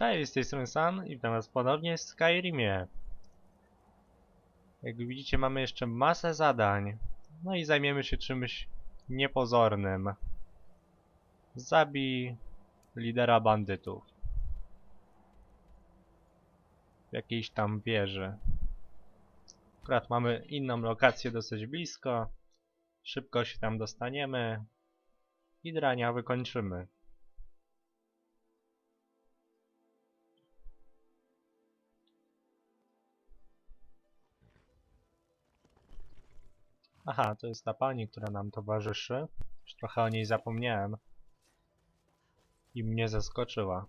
Cześć, z tej strony San i witam was ponownie w Skyrimie. Jak widzicie mamy jeszcze masę zadań. No i zajmiemy się czymś niepozornym. Zabij lidera bandytów. W jakiejś tam wieży. Akurat mamy inną lokację dosyć blisko. Szybko się tam dostaniemy. I drania wykończymy. Aha, to jest ta pani, która nam towarzyszy. Już trochę o niej zapomniałem. I mnie zaskoczyła.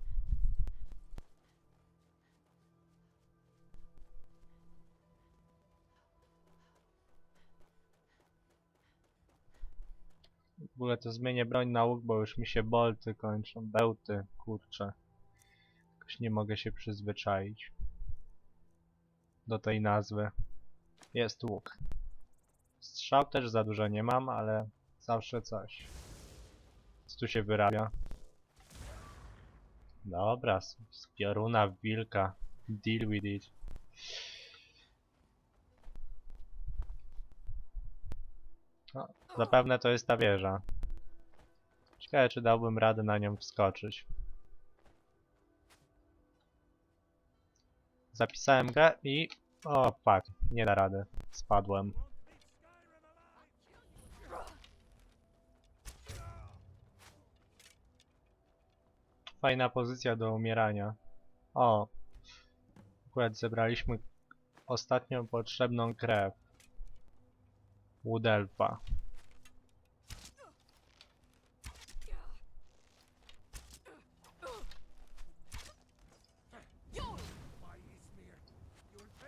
W ogóle to zmienię broń na łuk, bo już mi się bolty kończą. Bełty, kurczę. Jakoś nie mogę się przyzwyczaić. Do tej nazwy. Jest łuk. Strzał też za dużo nie mam, ale zawsze coś. Co tu się wyrabia? Dobra, z pioruna wilka. Deal with it. No, zapewne to jest ta wieża. Ciekawe, czy dałbym radę na nią wskoczyć. Zapisałem grę i... O, fuck, nie da rady. Spadłem. Fajna pozycja do umierania. O! Akurat zebraliśmy ostatnią potrzebną krew. Łudelfa.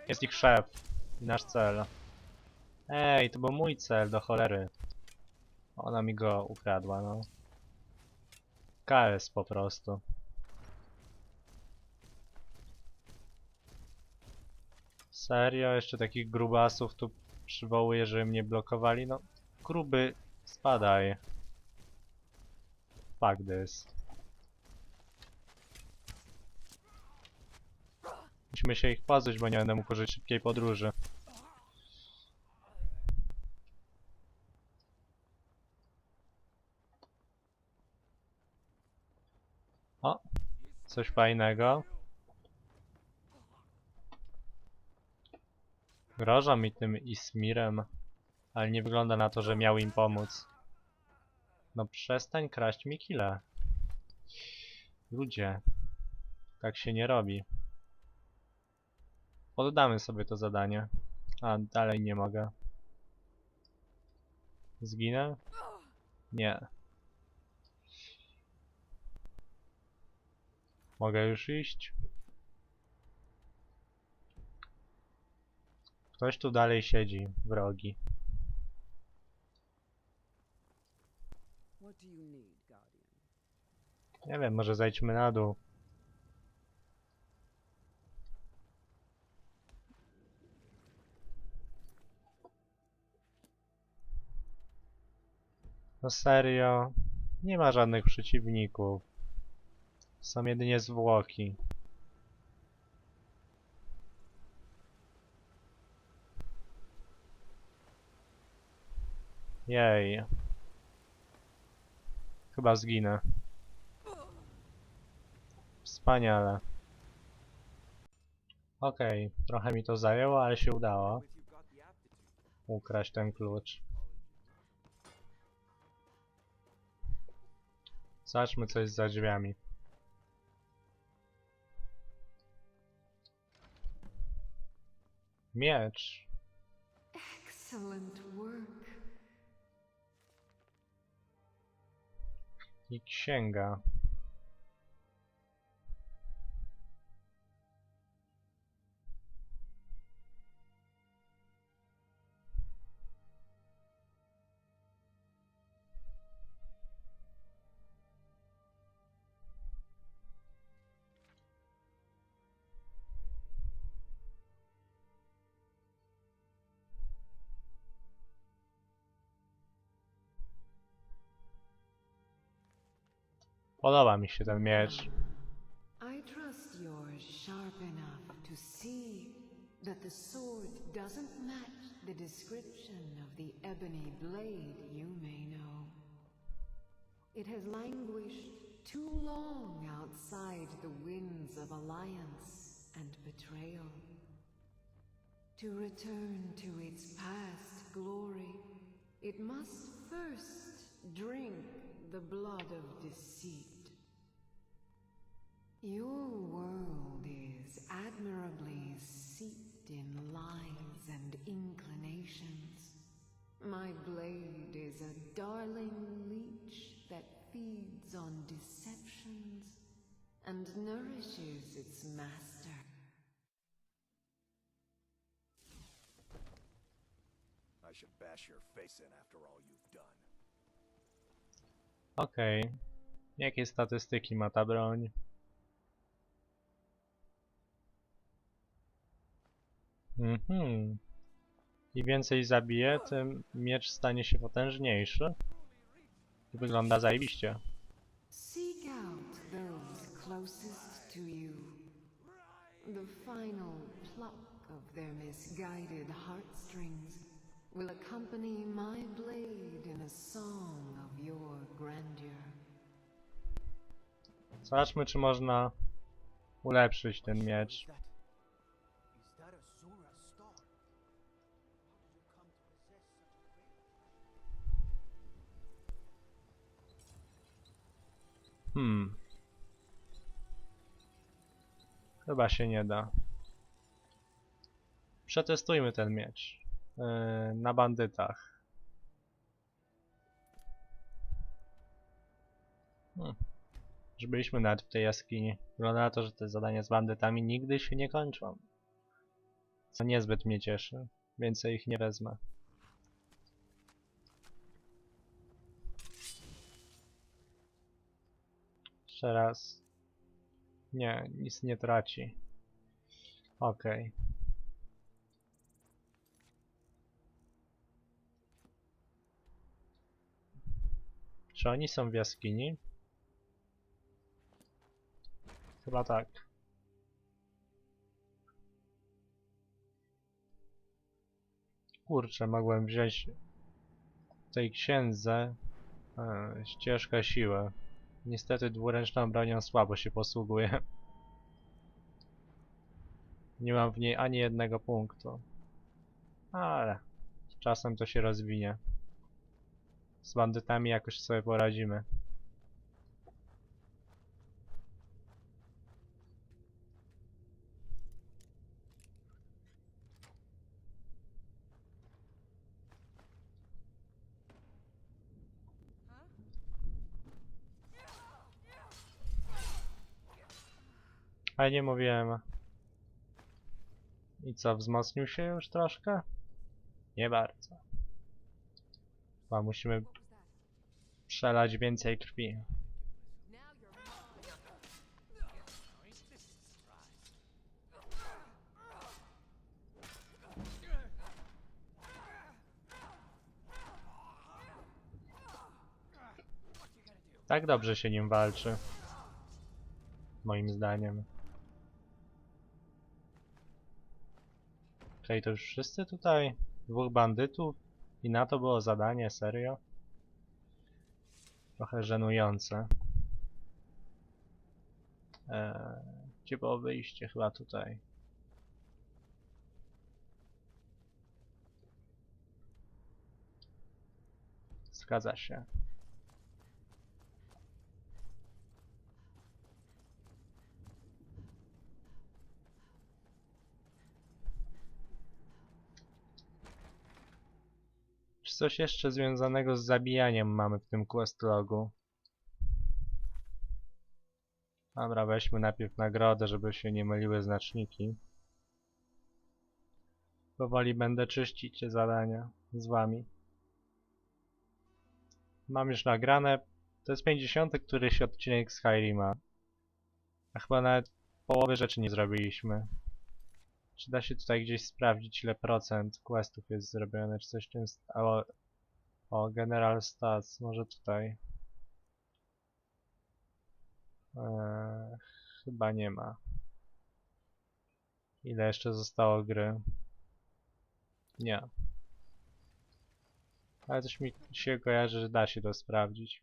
Jest ich szef. I nasz cel. Ej, to był mój cel, do cholery. Ona mi go ukradła, no. KS po prostu. Serio? Jeszcze takich grubasów tu przywołuję, żeby mnie blokowali? No, gruby, spadaj. Fuck this. Musimy się ich pozbyć, bo nie będę mógł użyć szybkiej podróży. O, coś fajnego. Grożą mi tym Ismirem, ale nie wygląda na to, że miał im pomóc. No przestań kraść mi kile. Ludzie, tak się nie robi. Oddamy sobie to zadanie. A, dalej nie mogę. Zginę? Nie. Mogę już iść? Ktoś tu dalej siedzi, wrogi. Nie wiem, może zejdźmy na dół. No serio? Nie ma żadnych przeciwników. Są jedynie zwłoki. Jej. Chyba zginę. Wspaniale. Okej, trochę mi to zajęło, ale się udało. Ukraść ten klucz. Zobaczmy co jest za drzwiami. Miecz. Excellent work. I księga. Podoba mi się ten miecz. I'd trust you're sharp enough to see that the sword doesn't match the description of the ebony blade you may know. It has languished too long outside the winds of alliance and betrayal. To return to its past glory, it must first drink the blood of deceit. Your world is admirably steeped in lies and inclinations. My blade is a darling leech that feeds on deceptions and nourishes its master. I should bash your face in after all you've done. Okej. Jakie statystyki ma ta broń? Mhm. Im więcej zabije, tym miecz stanie się potężniejszy. I wygląda zajebiście. Seek out those closest to you. The final pluck of their misguided heartstrings will accompany my blade in a song of your grandeur. Zobaczmy, czy można ulepszyć ten miecz. Hmm. Chyba się nie da. Przetestujmy ten miecz. Yy, na bandytach. Hmm. Że byliśmy nawet w tej jaskini. Wygląda na to, że te zadania z bandytami nigdy się nie kończą. Co niezbyt mnie cieszy. Więcej ich nie wezmę. Jeszcze raz. Nie, nic nie traci. Okej. Czy oni są w jaskini? Chyba tak. Kurczę, mogłem wziąć w tej księdze e, ścieżkę siły. Niestety dwuręczną bronią słabo się posługuje. Nie mam w niej ani jednego punktu. Ale z czasem to się rozwinie. Z bandytami jakoś sobie poradzimy. Ale nie mówiłem. I co, wzmocnił się już troszkę? Nie bardzo. Chyba musimy przelać więcej krwi. Tak dobrze się nim walczy. Moim zdaniem. Okej, to już wszyscy tutaj? Dwóch bandytów? I na to było zadanie, serio? Trochę żenujące. Eee, gdzie było wyjście? Chyba tutaj. Zgadza się. Coś jeszcze związanego z zabijaniem mamy w tym questlogu? Dobra, weźmy najpierw nagrodę, żeby się nie myliły znaczniki. Powoli będę czyścić te zadania z wami. Mam już nagrane. To jest 50 któryś odcinek Skyrima. A chyba nawet połowy rzeczy nie zrobiliśmy. Czy da się tutaj gdzieś sprawdzić ile procent questów jest zrobione, czy coś tym o, o, General Stats, może tutaj. Eee, Chyba nie ma. Ile jeszcze zostało gry? Nie. Ale coś mi się kojarzy, że da się to sprawdzić.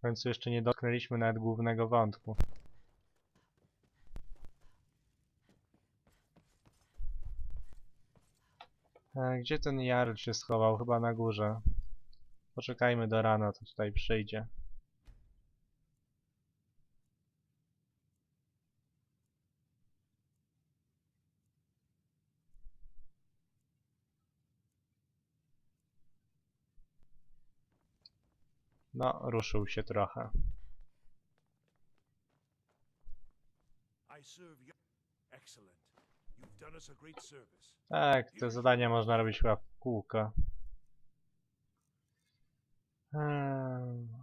W końcu jeszcze nie dotknęliśmy nawet głównego wątku. E, Gdzie ten Jarl się schował? Chyba na górze. Poczekajmy do rana, to tutaj przyjdzie. No, ruszył się trochę. Tak, te zadania można robić chyba w kółko. Eee.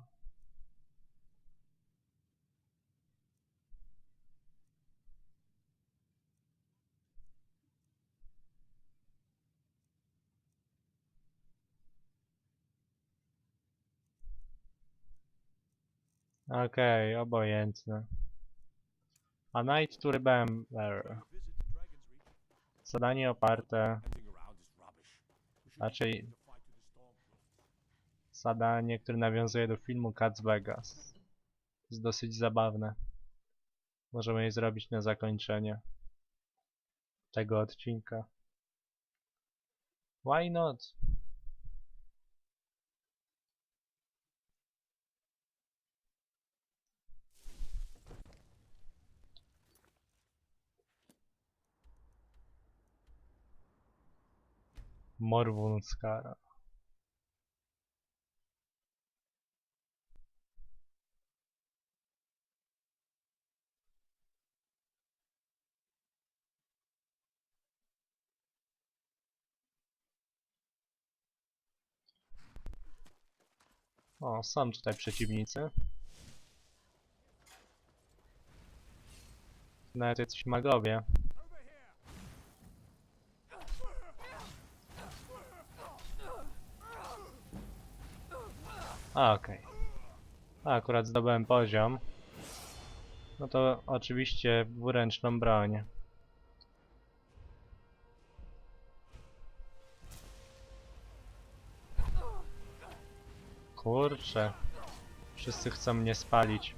Okej, obojętne. A Night to Remember. Zadanie oparte Raczej zadanie, które nawiązuje do filmu Cats Vegas. Jest dosyć zabawne. Możemy je zrobić na zakończenie tego odcinka. Why not? Morwun Skara. O, są tutaj przeciwnicy. Nawet jacyś magowie. Okej. A, Akurat zdobyłem poziom. No to oczywiście dwuręczną broń. Kurczę. Wszyscy chcą mnie spalić.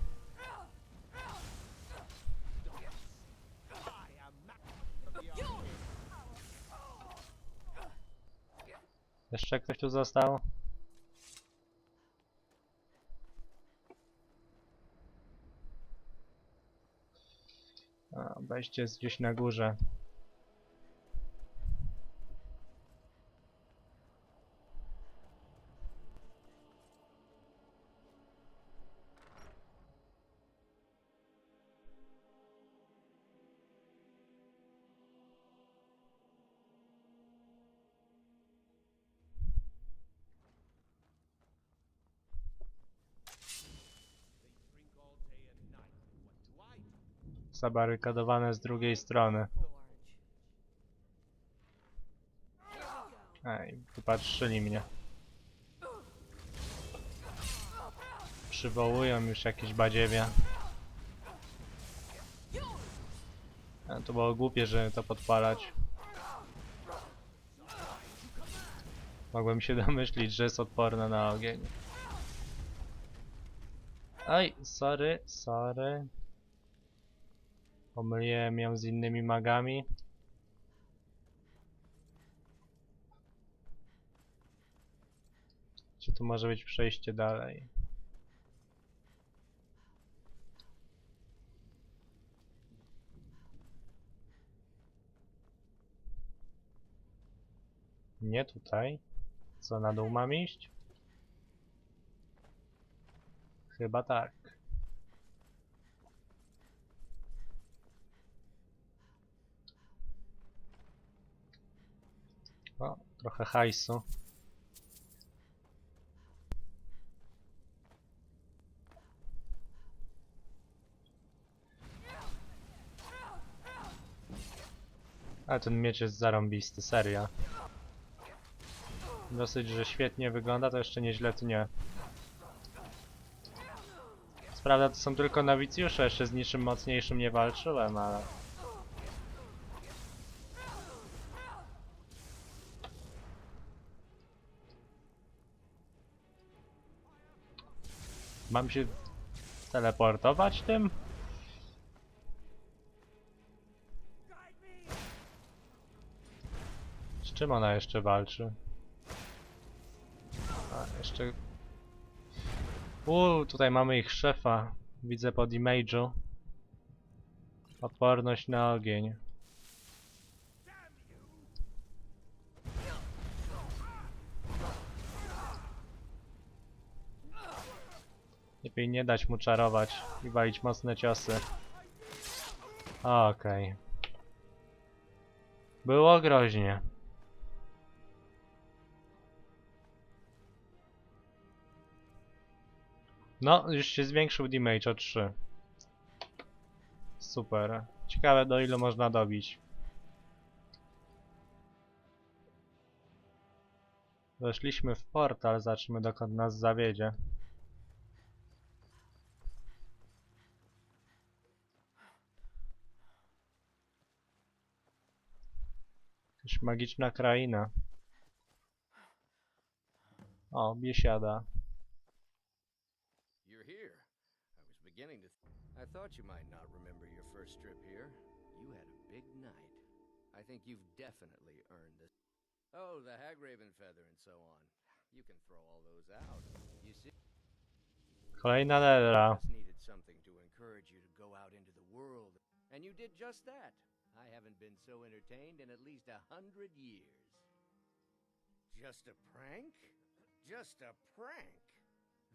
Jeszcze ktoś tu został? A, wejście jest gdzieś na górze. Zabarykadowane z drugiej strony. Ej, wypatrzyli mnie. Przywołują już jakieś badziewie. A, to było głupie, że to podpalać. Mogłem się domyślić, że jest odporna na ogień. Oj, sorry, sorry. Pomyliłem ją z innymi magami. Czy tu może być przejście dalej? Nie tutaj. Co, na dół mam iść? Chyba tak. trochę hajsu. Ale ten miecz jest zarąbisty, seria. Dosyć, że świetnie wygląda, to jeszcze nieźle tu nie. Sprawda, to są tylko nowicjusze, jeszcze z niczym mocniejszym nie walczyłem, ale... Mam się teleportować tym? Z czym ona jeszcze walczy? A, jeszcze... Uuu, tutaj mamy ich szefa. Widzę pod image'u. Odporność na ogień. Lepiej nie dać mu czarować i walić mocne ciosy. Okej. Było groźnie. No, już się zwiększył damage o 3. Super. Ciekawe do ilu można dobić. Weszliśmy w portal, zobaczymy dokąd nas zawiedzie. Jakaś magiczna kraina. O, biesiada. You're here. I was beginning to. I thought you might not remember your first trip here. You had a big night. I think you've definitely earned this. Oh, the Hagraven feather and so on. You can throw all those out. You see, Kolejna just needed something to encourage you to go out into the world, and you did just that. I haven't been so entertained in at least a hundred years. Just a prank? Just a prank?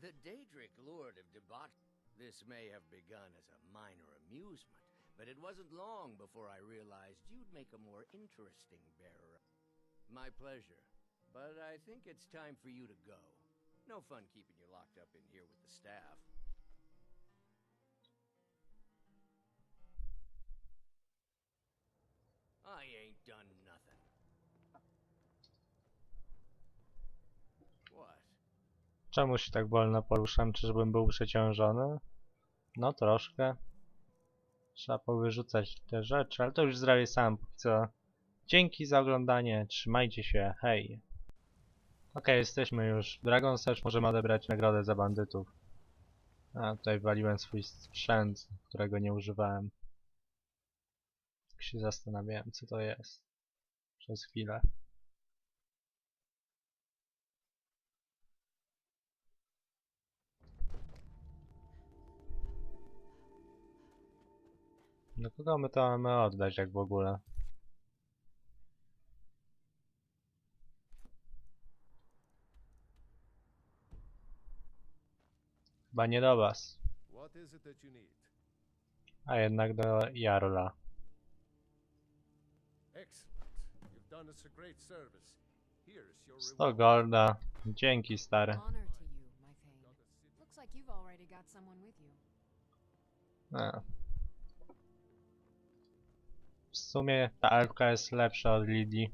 The Daedric Lord of Debat. This may have begun as a minor amusement, but it wasn't long before I realized you'd make a more interesting bearer. My pleasure. But I think it's time for you to go. No fun keeping you locked up in here with the staff. I ain't done nothing. What? Czemu się tak wolno poruszam? Czyżbym był przeciążony? No troszkę. Trzeba powyrzucać te rzeczy, ale to już zrobię sam póki co. Dzięki za oglądanie, trzymajcie się, hej. Okej, jesteśmy już. Dragon Search możemy odebrać nagrodę za bandytów. A, tutaj waliłem swój sprzęt, którego nie używałem. Się zastanawiałem, co to jest. Przez chwilę. Do kogo my to mamy oddać, jak w ogóle? Chyba nie do was, a jednak do Jarla. Reward. golda. Dzięki, stary. Honor to you, my Thane. Looks like you've already got someone with you. A. W sumie ta elfka jest lepsza od Lidii.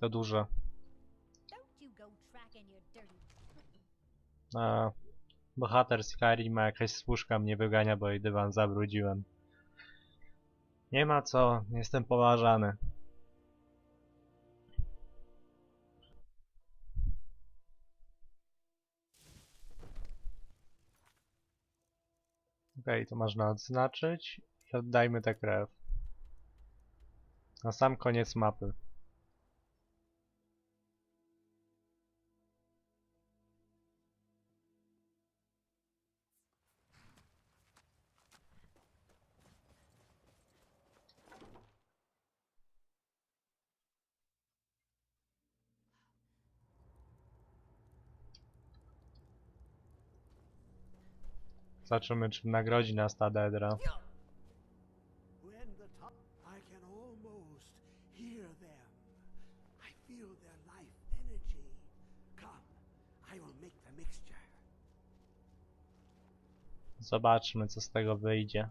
To dużo. A, bohater Skyrim ma jakaś służka mnie wygania, bo jej dywan zabrudziłem. Nie ma co, jestem poważany. Okej, to można odznaczyć i oddajmy tę krew. Na sam koniec mapy. Zobaczymy, czy nagrodzi nas ta Dedra. Zobaczmy, co z tego wyjdzie.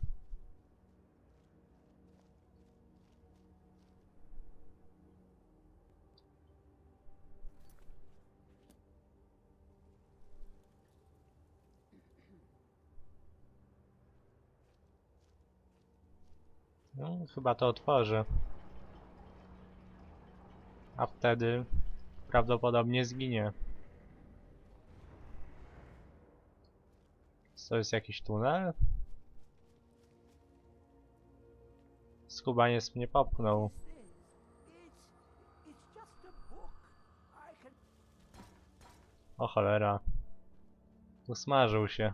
No, chyba to otworzy. A wtedy prawdopodobnie zginie. To jest jakiś tunel? Skubaniec mnie popchnął. O cholera. Usmażył się.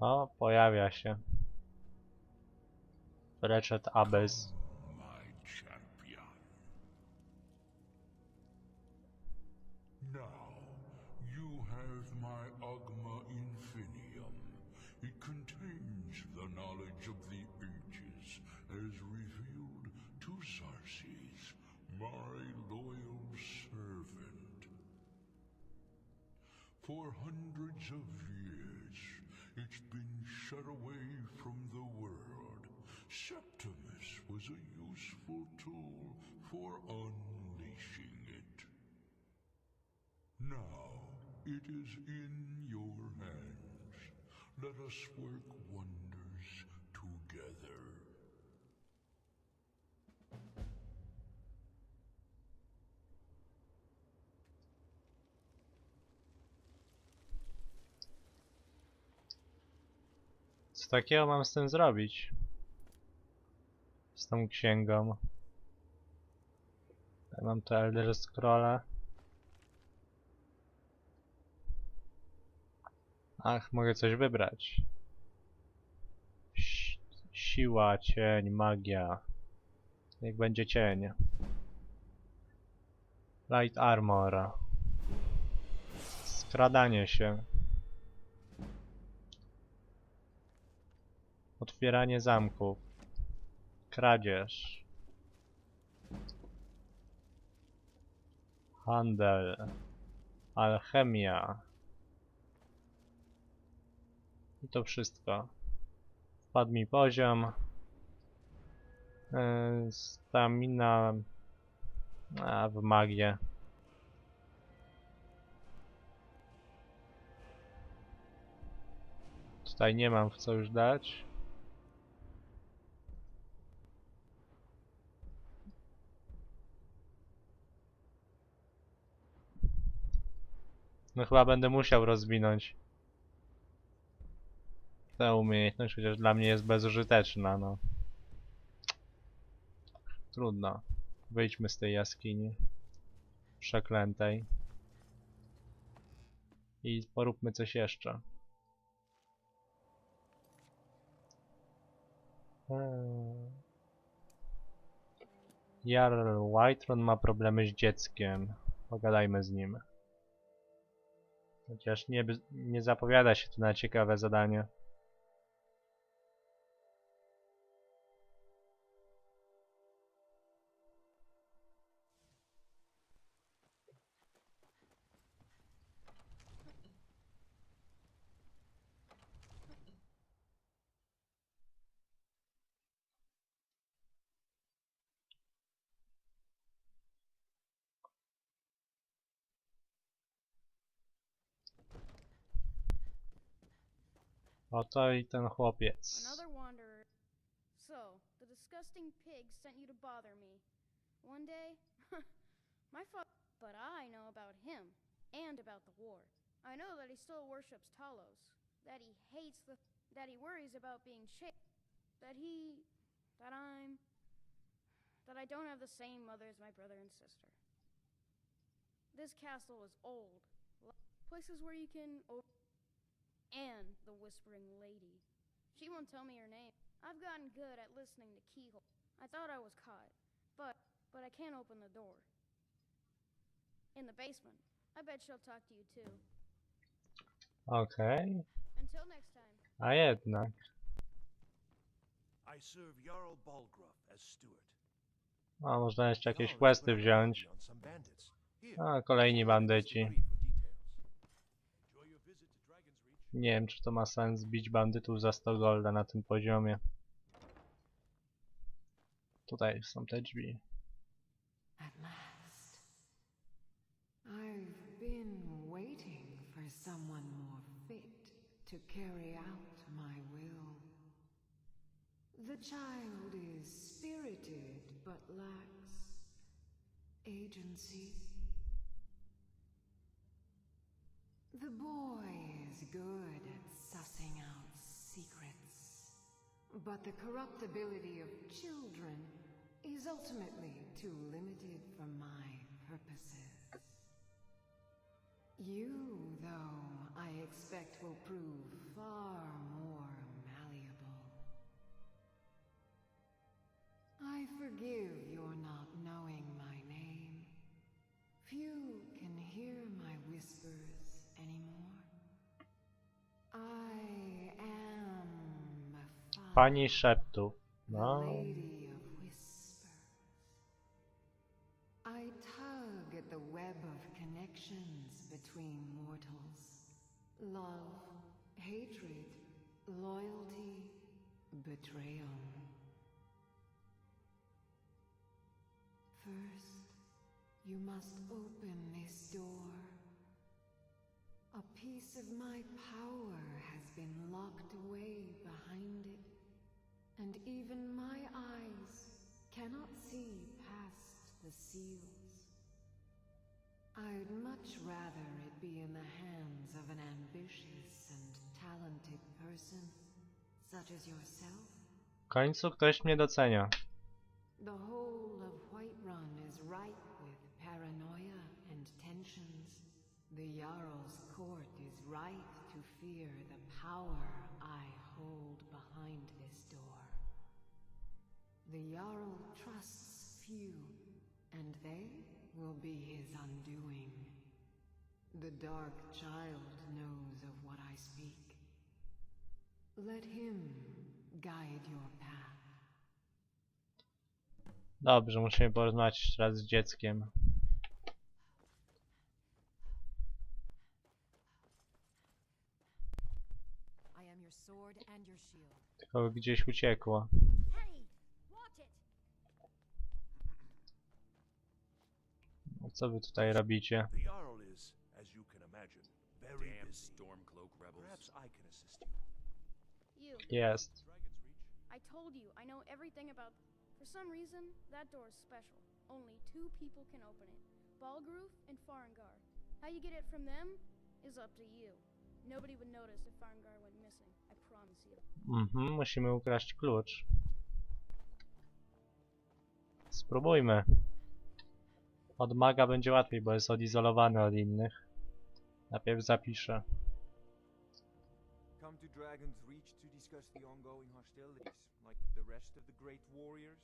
O, pojawia się. Rechet Abyss. It is in your hands. Let us work wonders together. Co takiego mam z tym zrobić? Z tą księgą. Ja mam te Elder Scrolle. Ach, mogę coś wybrać. Si siła, cień, magia. Niech będzie cień. Light Armor. Skradanie się. Otwieranie zamków. Kradzież. Handel. Alchemia. I to wszystko. Wpadł mi poziom. Yy, Stamina. A, w magię. Tutaj nie mam w co już dać. No chyba będę musiał rozwinąć tę umiejętność, chociaż dla mnie jest bezużyteczna, no. Trudno. Wyjdźmy z tej jaskini. Przeklętej. I poróbmy coś jeszcze. Hmm. Jarl Whiterun ma problemy z dzieckiem. Pogadajmy z nim. Chociaż nie, nie zapowiada się to na ciekawe zadanie. Oto i ten chłopiec. Another wanderer. So, the disgusting pig sent you to bother me. One day, my father. But I know about him and about the war. I know that he still worships Talos. That he hates the. That he worries about being chased. That he. That I'm. That I don't have the same mother as my brother and sister. This castle is old. Places where you can. O- and the Whispering Lady. She won't tell me her name. I've gotten good at listening to keyhole. I thought I was caught, but but I can't open the door. In the basement. I bet she'll talk to you too. Okay. Until next time. A jednak. I serve Jarl Balgruff as steward. A można jeszcze jakieś questy wziąć. bounty on some bandits. Here, A, kolejni bandyci. Nie wiem, czy to ma sens bić bandytów za 100 golda na tym poziomie. Tutaj są te drzwi. to carry out my will. The child is spirited but lacks agency. The boy good at sussing out secrets, but the corruptibility of children is ultimately too limited for my purposes. You, though, I expect will prove far more malleable. I forgive your not knowing my name. Few Pani szeptów. the No, lady of whispers. I tug at the web of connections between mortals. Love, hatred, loyalty, betrayal. First, you must open this door. A piece of my power has been locked away behind it, and even my eyes cannot see past the seals. I'd much rather it be in the hands of an ambitious and talented person, such as yourself. w końcu ktoś mnie docenia. The whole of Whiterun is ripe with paranoia and tensions. The Jarl's court is right to fear the power I hold behind this door. The Jarl trusts few, and they will be his undoing. The Dark Child knows of what I speak. Let him guide your path. Dobrze, musimy porozmawiać jeszcze raz z dzieckiem. I am your sword and your shield. Tylko gdzieś uciekło. Hey. No, Co wy tutaj robicie? The Jarl is, as you can imagine, very Damn busy. Stormcloak rebels. Perhaps I can assist you. You. Jest. I told you, I know everything about. For some reason, that door is special. Only two people can open it Balgroof and Farengar. How you get it from them is up to you. Nobody would notice if Farengar went missing, I promise you. Mhm, musimy ukraść klucz. Spróbujmy. Od maga będzie łatwiej, bo jest odizolowany od innych. Najpierw zapiszę. Come to Dragon's Reach to discuss the ongoing hostilities, like the rest of the great warriors?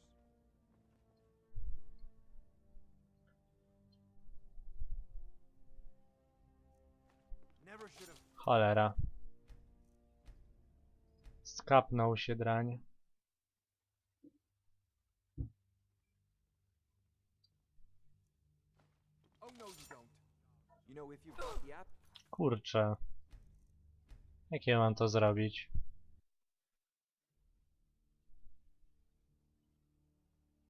Never should have. Cholera. Skapnął się drań. Oh no, Kurczę. Jak ja mam to zrobić?